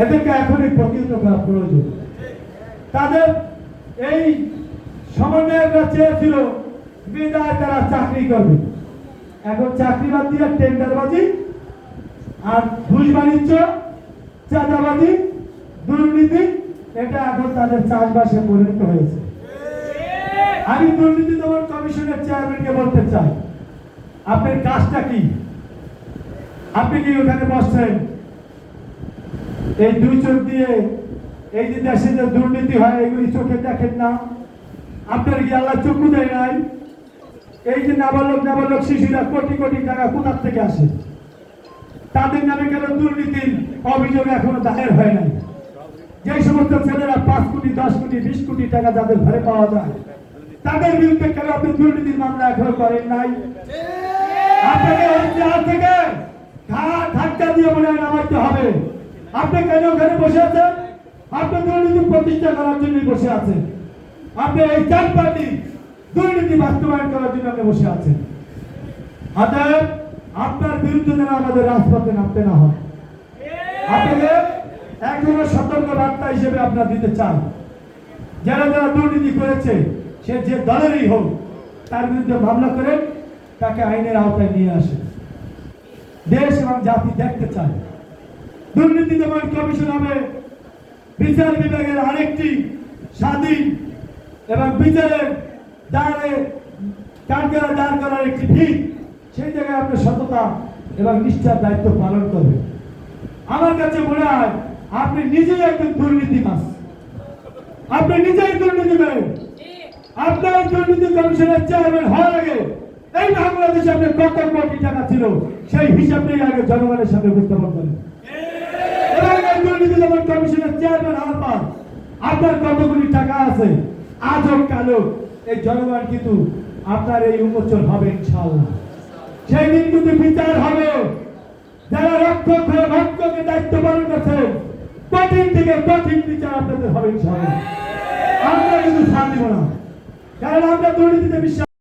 এদেরকে এখনই প্রতিহত করা প্রয়োজন। তাদের এই সমন্বয়করা চেয়েছিল, বিদায় তারা চাকরি করবে। এখন চাকরি বাদ দিয়ে টেন্ডারবাজি আর ঘুষ বাণিজ্য, চাঁদাবাজি, দুর্নীতি, এটা এখন তাদের চাষবাসে পরিণত হয়েছে। আমি দুর্নীতি দমন কমিশনের চেয়ারম্যানকে বলতে চাই, আপনার কাজটা কি? আপনি কি ওখানে বসছেন? এই দুই চোখ দিয়ে এই যে দেশে যে দুর্নীতি হয়, এগুলি চোখে দেখেন না। আপনার কি আল্লাহ চক্ষু দেয় নাই? এই যে নাবালক নাবালক শিশুরা কোটি কোটি টাকা কোথার থেকে আসে? তাদের নামে কেন দুর্নীতির অভিযোগ এখনও দায়ের হয় নাই? যে সমস্ত ছেলেরা পাঁচ কোটি, দশ কোটি, বিশ কোটি টাকা যাদের ঘরে পাওয়া যায়, তাদের বিরুদ্ধে কেন আপনি দুর্নীতির মামলা এখনও করেন নাই? আপনাকে থেকে ধাক্কা দিয়ে মনে হয় নামাইতে হবে। আপনি কেন ওখানে বসে আছেন? আপনি দুর্নীতি প্রতিষ্ঠা করার জন্য বসে আছেন। আপনি এই চার পার্টি দুর্নীতি বাস্তবায়ন করার জন্য আপনি বসে আছেন। অতএব আপনার বিরুদ্ধে যেন আমাদের রাজপথে নামতে না হয়। আপনাকে এক ধরনের সতর্ক বার্তা হিসেবে আপনার দিতে চান যারা যারা দুর্নীতি করেছে, সে যে দলেরই হোক, তার বিরুদ্ধে মামলা করেন তাকে আইনের আওতায় নিয়ে আসে। দেশ এবং জাতি দেখতে চায়। দুর্নীতি দমন কমিশন হবে। বিচার বিভাগের আরেকটি স্বাধীন এবং বিচারের দ্বারে কাঠগড়া দাঁড় করার একটি ভিত, সেই জায়গায় আপনি সততা এবং নিষ্ঠার দায়িত্ব পালন করবেন আমার কাছে মনে হয় আপনি নিজেই একজন দুর্নীতিবাস আপনি নিজেই দুর্নীতি করেন আপনার দুর্নীতি কমিশনের চেয়ারম্যান হওয়ার আগে এই বাংলাদেশে আপনার কত কোটি টাকা ছিল, সেই হিসাব নিয়ে আগে জনগণের সামনে উপস্থাপন করেন। দমন কমিশনের চেয়ারম্যান হওয়ার পর আপনার কতগুলি টাকা আছে? আজ হোক কাল। এই জনগণ কিন্তু আপনার এই উন্মোচন হবে, ইনশাআল্লাহ। সেই দিন কিন্তু বিচার হবে। যারা রক্ষক হয়ে ভক্ষকে দায়িত্ব পালন করছেন কঠিন থেকে কঠিন বিচার আপনাদের হবে, ইনশাআল্লাহ। আমরা কিন্তু ছাড় দিব না। কারণ আমরা দুর্নীতিতে বিশ্বাস